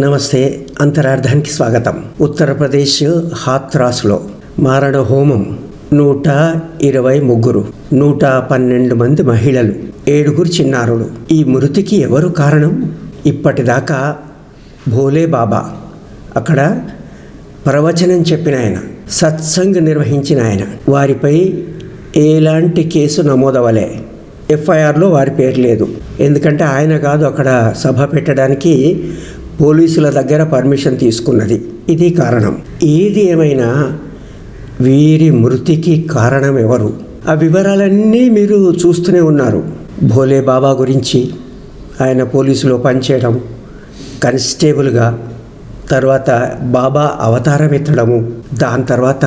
నమస్తే అంతరార్థానికి స్వాగతం. ఉత్తరప్రదేశ్ హాత్రాస్లో మారణ హోమం నూట ఇరవై ముగ్గురు నూట పన్నెండు మంది మహిళలు ఏడుగురు చిన్నారులు. ఈ మృతికి ఎవరు కారణం? ఇప్పటిదాకా భోలే బాబా. అక్కడ ప్రవచనం చెప్పిన ఆయన సత్సంగ్ నిర్వహించిన ఆయన. వారిపై ఎలాంటి కేసు నమోదవలే. ఎఫ్ఐఆర్లో వారి పేరు లేదు. ఎందుకంటే ఆయన కాదు అక్కడ సభ పెట్టడానికి పోలీసుల దగ్గర పర్మిషన్ తీసుకున్నది. ఇది కారణం. ఏది ఏమైనా వీరి మృతికి కారణం ఎవరు? ఆ వివరాలన్నీ మీరు చూస్తూనే ఉన్నారు. భోలే బాబా గురించి ఆయన పోలీసులో పనిచేయడం కానిస్టేబుల్గా తర్వాత బాబా అవతారం ఎత్తడము దాని తర్వాత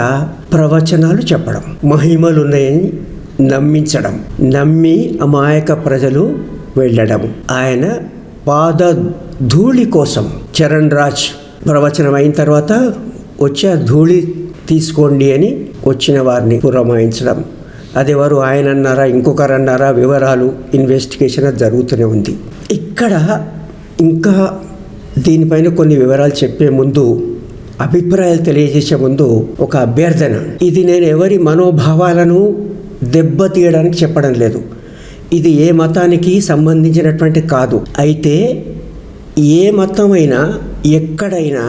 ప్రవచనాలు చెప్పడం మహిమలు ఉన్నాయని నమ్మించడం నమ్మి అమాయక ప్రజలు వెళ్ళడం ఆయన పాద ధూళి కోసం చరణ్ రాజ్ ప్రవచనం అయిన తర్వాత వచ్చే ధూళి తీసుకోండి అని వచ్చిన వారిని పురమాయించడం. అదెవరు ఆయన అన్నారా ఇంకొకరు అన్నారా వివరాలు ఇన్వెస్టిగేషన్ అది జరుగుతూనే ఉంది. ఇక్కడ ఇంకా దీనిపైన కొన్ని వివరాలు చెప్పే ముందు అభిప్రాయాలు తెలియజేసే ముందు ఒక అభ్యర్థన. ఇది నేను ఎవరి మనోభావాలను దెబ్బతీయడానికి చెప్పడం లేదు. ఇది ఏ మతానికి సంబంధించినటువంటి కాదు. అయితే ఏ మతమైనా ఎక్కడైనా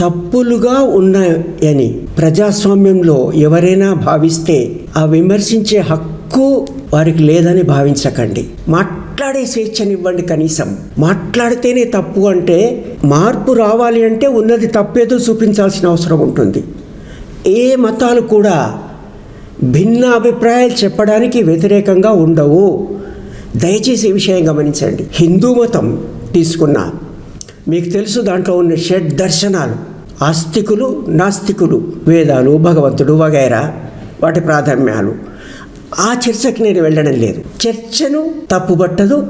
తప్పులుగా ఉన్నాయని ప్రజాస్వామ్యంలో ఎవరైనా భావిస్తే ఆ విమర్శించే హక్కు వారికి లేదని భావించకండి. మాట్లాడే స్వేచ్ఛనివ్వండి కనీసం. మాట్లాడితేనే తప్పు అంటే మార్పు రావాలి అంటే ఉన్నది తప్పేదో చూపించాల్సిన అవసరం ఉంటుంది. ఏ మతాలు కూడా భిన్న అభిప్రాయాలు చెప్పడానికి వ్యతిరేకంగా ఉండవు. దయచేసి ఈ విషయం గమనించండి. హిందూ మతం తీసుకున్న మీకు తెలుసు దాంట్లో ఉన్న షడ్ దర్శనాలు. ఆస్తికులు నాస్తికులు వేదాలు భగవంతుడు వగైరా వాటి ప్రాధాన్యాలు. ఆ చర్చకి నేను వెళ్ళడం లేదు. చర్చను తప్పుబట్టదు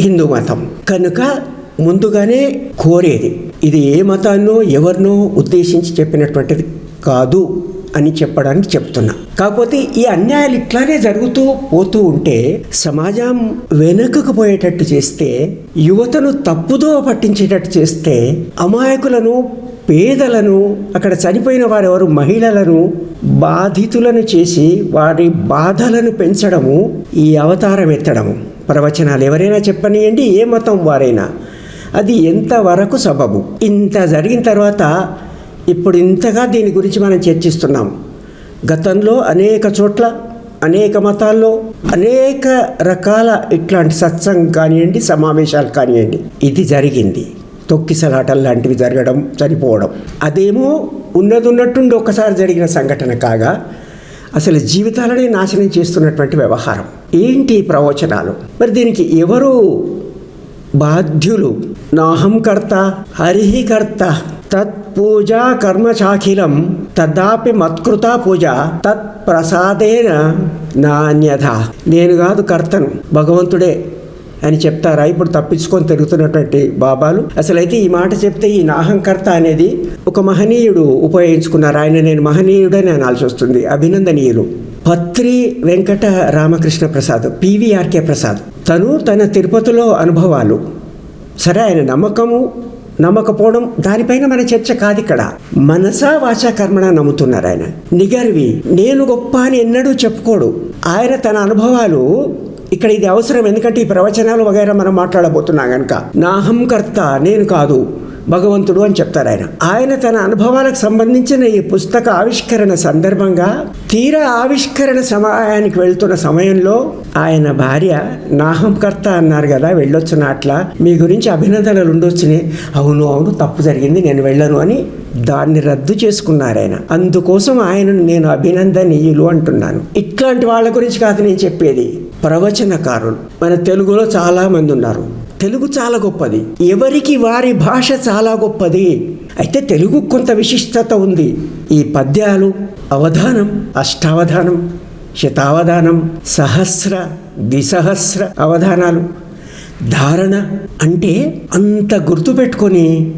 హిందూ మతం. కనుక ముందుగానే కోరేది. ఇది ఏ మతాన్నో ఎవరినో ఉద్దేశించి చెప్పినటువంటిది కాదు. అని చెప్పడానికి చెప్తున్నా. కాకపోతే ఈ అన్యాయాలు ఇట్లానే జరుగుతూ పోతూ ఉంటే సమాజం వెనుకకు పోయేటట్టు చేస్తే యువతను తప్పుదో పట్టించేటట్టు చేస్తే అమాయకులను పేదలను అక్కడ చనిపోయిన వారెవరు మహిళలను బాధితులను చేసి వారి బాధలను పెంచడము ఈ అవతారం ఎత్తడము. ప్రవచనాలు ఎవరైనా చెప్పనియండి ఏ మతం వారైనా. అది ఎంతవరకు సబబు? ఇంత జరిగిన తర్వాత ఇప్పుడు ఇంతగా దీని గురించి మనం చర్చిస్తున్నాం. గతంలో అనేక చోట్ల అనేక మతాల్లో అనేక రకాల ఇట్లాంటి సత్సంగం కానివ్వండి సమావేశాలు కానివ్వండి ఇది జరిగింది. తొక్కిసలాటలు లాంటివి జరగడం చనిపోవడం. అదేమో ఉన్నది ఉన్నట్టుండి ఒక్కసారి జరిగిన సంఘటన కాగా అసలు జీవితాలనే నాశనం చేస్తున్నటువంటి వ్యవహారం. ఏంటి ప్రవచనాలు? మరి దీనికి ఎవరు బాధ్యులు? నాహం కర్త హరిహి కర్త తత్పూజా కర్మశాఖిలం తదాపి మత్కృత పూజ తత్ ప్రసాదేన నాణ్యత నేను కాదు కర్తను భగవంతుడే అని చెప్తారా? ఇప్పుడు తప్పించుకొని తిరుగుతున్నటువంటి బాబాలు. అసలైతే ఈ మాట చెప్తే ఈ నాహంకర్త అనేది ఒక మహనీయుడు ఉపయోగించుకున్నారు. ఆయన నేను మహనీయుడని అనాల్సి వస్తుంది. అభినందనీయులు. పత్రి వెంకట రామకృష్ణ ప్రసాద్ పివిఆర్కే ప్రసాద్. తను తన తిరుపతిలో అనుభవాలు. సరే ఆయన నమ్మకము నమ్మకపోవడం దానిపైన మన చర్చ కాదు ఇక్కడ మనసా వాచా కర్మణ నమ్ముతున్నారు ఆయన. నిగర్వి నేను గొప్ప అని ఎన్నడూ చెప్పుకోడు. ఆయన తన అనుభవాలు ఇక్కడ ఇది అవసరం. ఎందుకంటే ఈ ప్రవచనాలు వగైరా మనం మాట్లాడబోతున్నాం కనుక నాహం కర్త నేను కాదు. భగవంతుడు అని చెప్తారు ఆయన. ఆయన తన అనుభవాలకు సంబంధించిన ఈ పుస్తక ఆవిష్కరణ సందర్భంగా తీరా ఆవిష్కరణ సమయానికి వెళ్తున్న సమయంలో ఆయన భార్య నాహంకర్త అన్నారు కదా వెళ్ళొచ్చు అట్లా మీ గురించి అభినందనలు ఉండొచ్చునే. అవును అవును తప్పు జరిగింది నేను వెళ్ళను అని దాన్ని రద్దు చేసుకున్నారు ఆయన. అందుకోసం ఆయనను నేను అభినందనీయులు అంటున్నాను. ఇట్లాంటి వాళ్ళ గురించి కాదు నేను చెప్పేది. ప్రవచనకారులు. మన తెలుగులో చాలామంది ఉన్నారు. తెలుగు చాలా గొప్పది. ఎవరికి వారి భాష చాలా గొప్పది? అయితే తెలుగు కొంత విశిష్టత ఉంది. ఈ పద్యాలు అవధానం అష్టావధానం శతావధానం సహస్ర ద్విసహస్ర అవధానాలు. ధారణ అంటే అంత గుర్తుపెట్టుకొని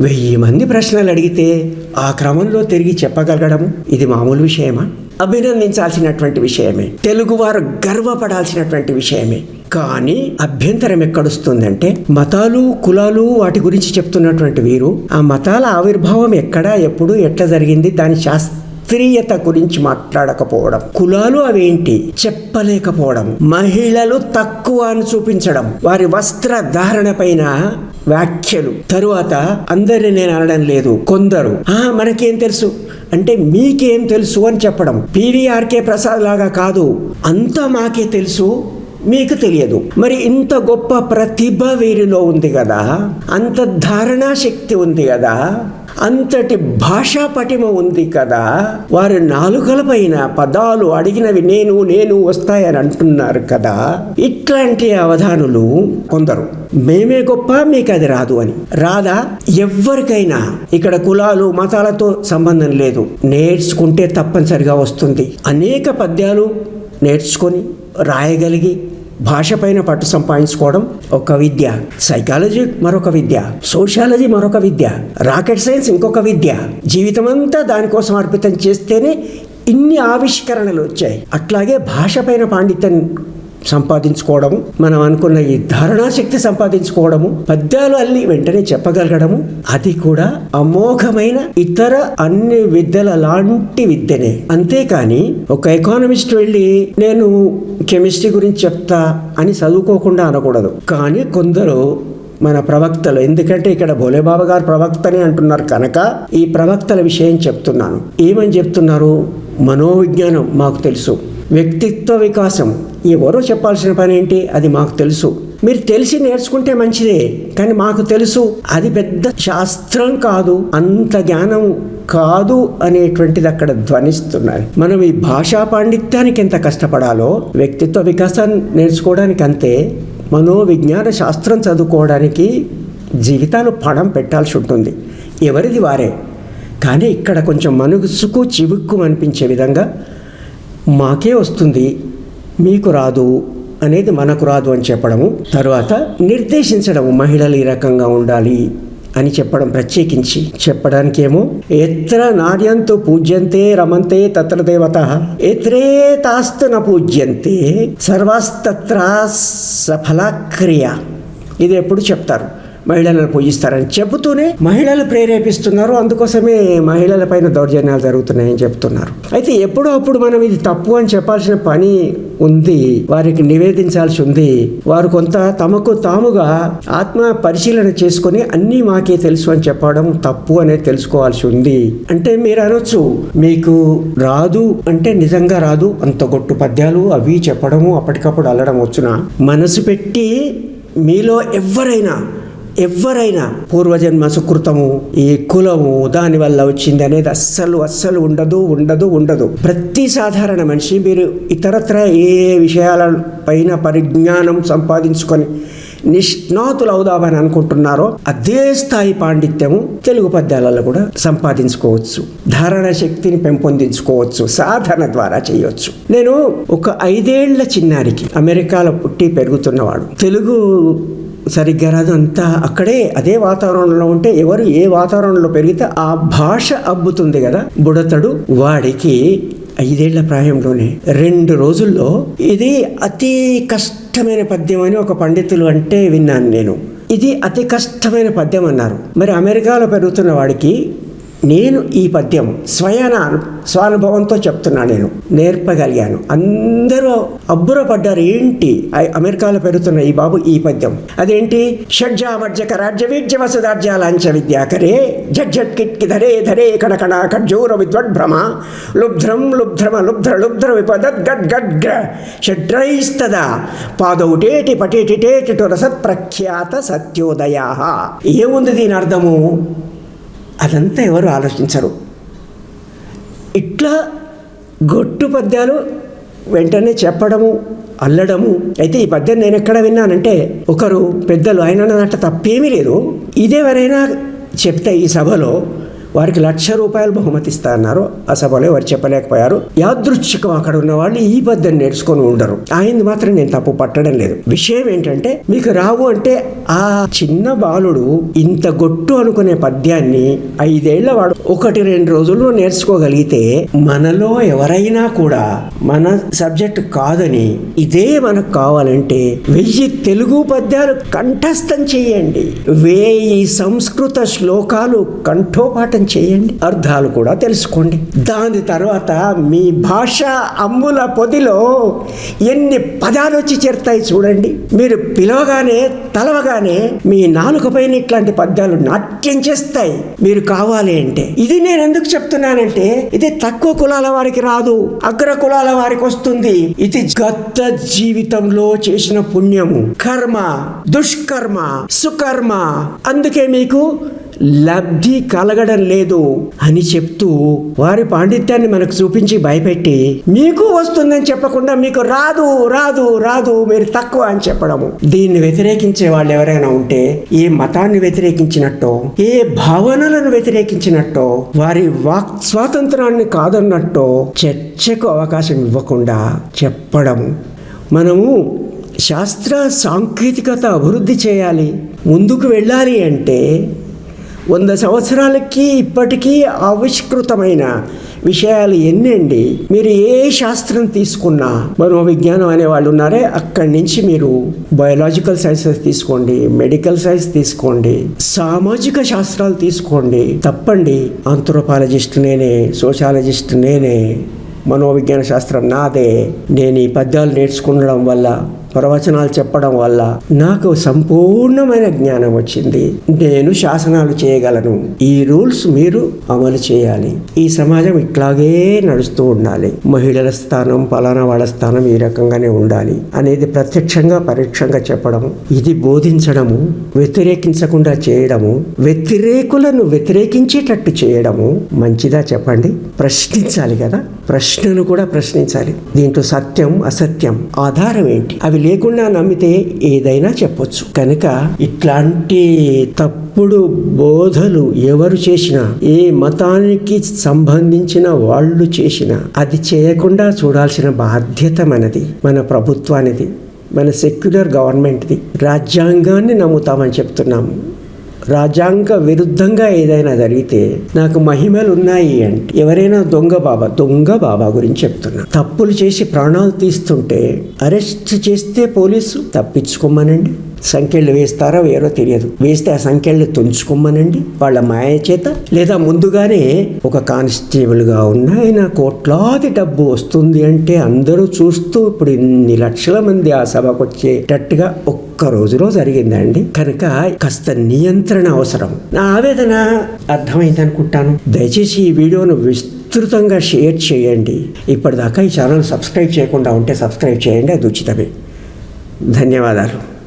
వెయ్యి మంది ప్రశ్నలు అడిగితే ఆ క్రమంలో తిరిగి చెప్పగలగడం ఇది మామూలు విషయమా? అభినందించాల్సినటువంటి విషయమే. తెలుగువారు గర్వపడాల్సినటువంటి విషయమే. కానీ అభ్యంతరం ఎక్కడొస్తుందంటే మతాలు కులాలు వాటి గురించి చెప్తున్నటువంటి వీరు ఆ మతాల ఆవిర్భావం ఎక్కడ ఎప్పుడు ఎట్లా జరిగింది దాని శాస్త్రీయత గురించి మాట్లాడకపోవడం. కులాలు అవేంటి? చెప్పలేకపోవడం. మహిళలు తక్కువ అని చూపించడం. వారి వస్త్ర ధారణ పైన వ్యాఖ్యలు. తరువాత అందరిని నేను అనడం లేదు కొందరు. ఆ మనకేం తెలుసు? అంటే మీకేం తెలుసు అని చెప్పడం. పీవీఆర్కే ప్రసాద్ లాగా కాదు. అంతా మాకే తెలుసు. మీకు తెలియదు. మరి ఇంత గొప్ప ప్రతిభ వీరిలో ఉంది కదా? అంత ధారణా శక్తి ఉంది కదా? అంతటి భాషా పటిమ ఉంది కదా? వారి నాలుకల పైన పదాలు అడిగినవి నేను నేను వస్తాయని అంటున్నారు కదా? ఇట్లాంటి అవధానులు కొందరు. మేమే గొప్ప మీకు అది రాదు అని. రాదా? ఎవరికైనా ఇక్కడ కులాలు మతాలతో సంబంధం లేదు. నేర్చుకుంటే తప్పనిసరిగా వస్తుంది. అనేక పద్యాలు నేర్చుకొని రాయగలిగి భాష పైన పట్టు సంపాదించుకోవడం ఒక విద్య సైకాలజీ మరొక విద్య సోషాలజీ మరొక విద్య రాకెట్ సైన్స్ ఇంకొక విద్య. జీవితం అంతా దానికోసం అర్పితం చేస్తేనే ఇన్ని ఆవిష్కరణలు వచ్చాయి. అట్లాగే భాష పైన పాండిత్యం సంపాదించుకోవడము మనం అనుకున్న ఈ ధారణాశక్తి సంపాదించుకోవడము పద్యాలు అల్లి వెంటనే చెప్పగలగడము అది కూడా అమోఘమైన ఇతర అన్ని విద్యల లాంటి విద్యనే. అంతేకాని ఒక ఎకానమిస్ట్ వెళ్ళి నేను కెమిస్ట్రీ గురించి చెప్తా అని చదువుకోకుండా అనకూడదు. కానీ కొందరు మన ప్రవక్తలు ఎందుకంటే ఇక్కడ భోలేబాబా గారు ప్రవక్తనే అంటున్నారు కనుక ఈ ప్రవక్తల విషయం చెప్తున్నాను. ఏమని చెప్తున్నారు? మనోవిజ్ఞానం మాకు తెలుసు. వ్యక్తిత్వ వికాసం. ఎవరో చెప్పాల్సిన పని ఏంటి అది మాకు తెలుసు. మీరు తెలిసి నేర్చుకుంటే మంచిదే కానీ మాకు తెలుసు అది పెద్ద శాస్త్రం కాదు అంత జ్ఞానం కాదు అనేటువంటిది అక్కడ ధ్వనిస్తున్నారు మనం ఈ భాషా పాండిత్యానికి ఎంత కష్టపడాలో వ్యక్తిత్వ వికాసాన్ని నేర్చుకోవడానికి అంతే మనోవిజ్ఞాన శాస్త్రం చదువుకోవడానికి జీవితాలు పణం పెట్టాల్సి ఉంటుంది. ఎవరిది వారే? కానీ ఇక్కడ కొంచెం మనసుకు చివుక్కు అనిపించే విధంగా మాకే వస్తుంది మీకు రాదు అనేది మనకు రాదు అని చెప్పడము. తర్వాత నిర్దేశించడము మహిళలు ఈ రకంగా ఉండాలి అని చెప్పడం ప్రత్యేకించి చెప్పడానికేమో ఎత్ర నార్యంతో పూజ్యంతే రమంతే తత్ర దేవత ఎత్రేతాస్తున న పూజ్యంతే సర్వాస్తత్ర సఫలక్రియ ఇది ఎప్పుడు చెప్తారు? మహిళలను పూజిస్తారని చెబుతూనే మహిళలు ప్రేరేపిస్తున్నారు. అందుకోసమే మహిళల పైన దౌర్జన్యాలు జరుగుతున్నాయని చెప్తున్నారు అయితే ఎప్పుడో అప్పుడు మనం ఇది తప్పు అని చెప్పాల్సిన పని ఉంది. వారికి నివేదించాల్సి ఉంది. వారు కొంత తమకు తాముగా ఆత్మ పరిశీలన చేసుకొని అన్నీ మాకే తెలుసు అని చెప్పడం తప్పు అనేది తెలుసుకోవాల్సి ఉంది. అంటే మీరు అనొచ్చు మీకు రాదు అంటే నిజంగా రాదు. అంత గొట్టు పద్యాలు అవి చెప్పడము అప్పటికప్పుడు అల్లడం వచ్చున? మనసు పెట్టి మీలో ఎవరైనా ఎవరైనా పూర్వజన్మ సుకృతము ఈ కులము దానివల్ల వచ్చింది అనేది అస్సలు అస్సలు ఉండదు ఉండదు ఉండదు. ప్రతి సాధారణ మనిషి మీరు ఇతరత్ర ఏ విషయాల పైన పరిజ్ఞానం సంపాదించుకొని నిష్ణాతులు అవుదామని అనుకుంటున్నారో అదే స్థాయి పాండిత్యము తెలుగు పద్యాలలో కూడా సంపాదించుకోవచ్చు. ధారణ శక్తిని పెంపొందించుకోవచ్చు. సాధన ద్వారా చేయవచ్చు నేను ఒక ఐదేళ్ళ చిన్నారికి అమెరికాలో పుట్టి పెరుగుతున్నవాడు. తెలుగు సరిగ్గా రాదు. అంతా అక్కడే అదే వాతావరణంలో ఉంటే ఎవరు ఏ వాతావరణంలో పెరిగితే ఆ భాష అబ్బుతుంది కదా. బుడతడు వాడికి ఐదేళ్ళ ప్రాయంలోనే రెండు రోజుల్లో ఇది అతి కష్టమైన పద్యం అని ఒక పండితులు అంటే విన్నాను నేను. ఇది అతి కష్టమైన పద్యం అన్నారు. మరి అమెరికాలో పెరుగుతున్న వాడికి నేను ఈ పద్యం స్వయాన స్వానుభవంతో చెప్తున్నా నేను. నేర్పగలిగాను. అందరూ అబ్బురపడ్డారు. ఏంటి? అమెరికాలో పెరుగుతున్న ఈ బాబు ఈ పద్యం. అదేంటి? షడ్జామర్జక రాజ్య వీడ్య వసుదార్జ లాంఛ విద్యాకరే జడ్జట్ కిట్కి ధరే ధరే కణకణ ఖడ్జూర విద్వద్భ్రమ లుబ్ధ్రం లుబ్ధ్రమ లుబ్ధ్ర లుబ్ధ్ర విపదత్ గడ్ గడ్ గ్ర షడ్రైస్తదా పాదౌటేటి పటేటిటేటి రసత్ ప్రఖ్యాత సత్యోదయా. ఏముంది దీని అర్థము? అదంతా ఎవరు ఆలోచించరు. ఇట్లా గొట్టు పద్యాలు వెంటనే చెప్పడము అల్లడము. అయితే ఈ పద్యం నేను ఎక్కడ విన్నానంటే ఒకరు పెద్దలు ఆయన అన్నట్టు తప్పేమీ లేదు. ఇదేవరైనా చెప్తే ఈ సభలో వారికి లక్ష రూపాయలు బహుమతి ఇస్తా అన్నారు ఆ సభలో వారు చెప్పలేకపోయారు. యాదృచ్ఛికం అక్కడ ఉన్న వాళ్ళు ఈ పద్ధతి నేర్చుకొని ఉండరు. ఆయనది మాత్రం నేను తప్పు పట్టడం లేదు. విషయం ఏంటంటే మీకు రావు అంటే ఆ చిన్న బాలుడు ఇంత గొట్టు అనుకునే పద్యాన్ని ఐదేళ్ళ వాడు ఒకటి రెండు రోజుల్లో నేర్చుకోగలిగితే మనలో ఎవరైనా కూడా మన సబ్జెక్ట్ కాదని ఇదే మనకు కావాలంటే వెయ్యి తెలుగు పద్యాలు కంఠస్థం చేయండి. వేయి సంస్కృత శ్లోకాలు కంఠోపాఠం చేయండి? అర్థాలు కూడా తెలుసుకోండి. దాని తర్వాత మీ భాష అమ్ముల పొదిలో ఎన్ని పదాలు వచ్చి చేరుతాయి చూడండి. మీరు పిలవగానే తలవగానే మీ నాలుక పైన ఇట్లాంటి పద్యాలు నాట్యం చేస్తాయి. మీరు కావాలి అంటే. ఇది నేను ఎందుకు చెప్తున్నానంటే ఇది తక్కువ కులాల వారికి రాదు. అగ్ర కులాల వారికి వస్తుంది. ఇది గత జీవితంలో చేసిన పుణ్యము. కర్మ దుష్కర్మ సుకర్మ. అందుకే మీకు లబ్ధి కలగడం లేదు అని చెప్తూ వారి పాండిత్యాన్ని మనకు చూపించి భయపెట్టి మీకు వస్తుందని చెప్పకుండా మీకు రాదు రాదు రాదు మీరు తక్కువ అని చెప్పడము. దీన్ని వ్యతిరేకించే వాళ్ళు ఎవరైనా ఉంటే ఏ మతాన్ని వ్యతిరేకించినట్టో ఏ భావనలను వ్యతిరేకించినట్టో వారి వాక్ స్వాతంత్రాన్ని కాదన్నట్టో చర్చకు అవకాశం ఇవ్వకుండా చెప్పడము. మనము శాస్త్ర సాంకేతికత అభివృద్ధి చేయాలి ముందుకు వెళ్ళాలి అంటే వంద సంవత్సరాలకి ఇప్పటికీ ఆవిష్కృతమైన విషయాలు ఎన్నండి? మీరు ఏ శాస్త్రం తీసుకున్నా మనోవిజ్ఞానం అనే వాళ్ళు ఉన్నారే అక్కడి నుంచి మీరు బయోలాజికల్ సైన్సెస్ తీసుకోండి మెడికల్ సైన్స్ తీసుకోండి సామాజిక శాస్త్రాలు తీసుకోండి. తప్పండి ఆంథ్రోపాలజిస్ట్ నేనే సోషాలజిస్ట్ నేనే మనోవిజ్ఞాన శాస్త్రం నాదే. నేను ఈ పద్యాలు నేర్చుకునడం వల్ల ప్రవచనాలు చెప్పడం వల్ల నాకు సంపూర్ణమైన జ్ఞానం వచ్చింది. నేను శాసనాలు చేయగలను. ఈ రూల్స్ మీరు అమలు చేయాలి. ఈ సమాజం ఇట్లాగే నడుస్తూ ఉండాలి. మహిళల స్థానం పలానా వాళ్ళ స్థానం ఈ రకంగానే ఉండాలి అనేది ప్రత్యక్షంగా పరోక్షంగా చెప్పడము ఇది బోధించడము వ్యతిరేకించకుండా చేయడము వ్యతిరేకులను వ్యతిరేకించేటట్టు చేయడము మంచిదా చెప్పండి? ప్రశ్నించాలి కదా. ప్రశ్నను కూడా ప్రశ్నించాలి. దీంట్లో సత్యం అసత్యం ఆధారం ఏంటి? అవి లేకుండా నమ్మితే ఏదైనా చెప్పొచ్చు. కనుక ఇట్లాంటి తప్పుడు బోధలు ఎవరు చేసినా ఏ మతానికి సంబంధించిన వాళ్ళు చేసినా అది చేయకుండా చూడాల్సిన బాధ్యత మనది మన ప్రభుత్వానిది మన సెక్యులర్ గవర్నమెంట్ది. రాజ్యాంగాన్ని నమ్ముతామని చెప్తున్నాము. రాజ్యాంగ విరుద్ధంగా ఏదైనా జరిగితే నాకు మహిమలు ఉన్నాయి అంటే ఎవరైనా దొంగ బాబా దొంగ బాబా గురించి చెప్తున్నా. తప్పులు చేసి ప్రాణాలు తీస్తుంటే అరెస్ట్ చేస్తే పోలీసు తప్పించుకోమనండి. సంఖ్యలు వేస్తారో వేరో తెలియదు. వేస్తే ఆ సంఖ్యలు తుంచుకోమనండి వాళ్ళ మాయ చేత. లేదా ముందుగానే ఒక కానిస్టేబుల్గా ఉన్న ఆయన కోట్లాది డబ్బు వస్తుంది అంటే అందరూ చూస్తూ ఇప్పుడు ఇన్ని లక్షల మంది ఆ సభకు వచ్చేటట్టుగా ఒక్క రోజులో జరిగిందండి. కనుక కాస్త నియంత్రణ అవసరం. నా ఆవేదన అర్థమైంది అనుకుంటాను. దయచేసి ఈ వీడియోను విస్తృతంగా షేర్ చేయండి. ఇప్పటిదాకా ఈ ఛానల్ సబ్స్క్రైబ్ చేయకుండా ఉంటే సబ్స్క్రైబ్ చేయండి అది ఉచితమే. ధన్యవాదాలు.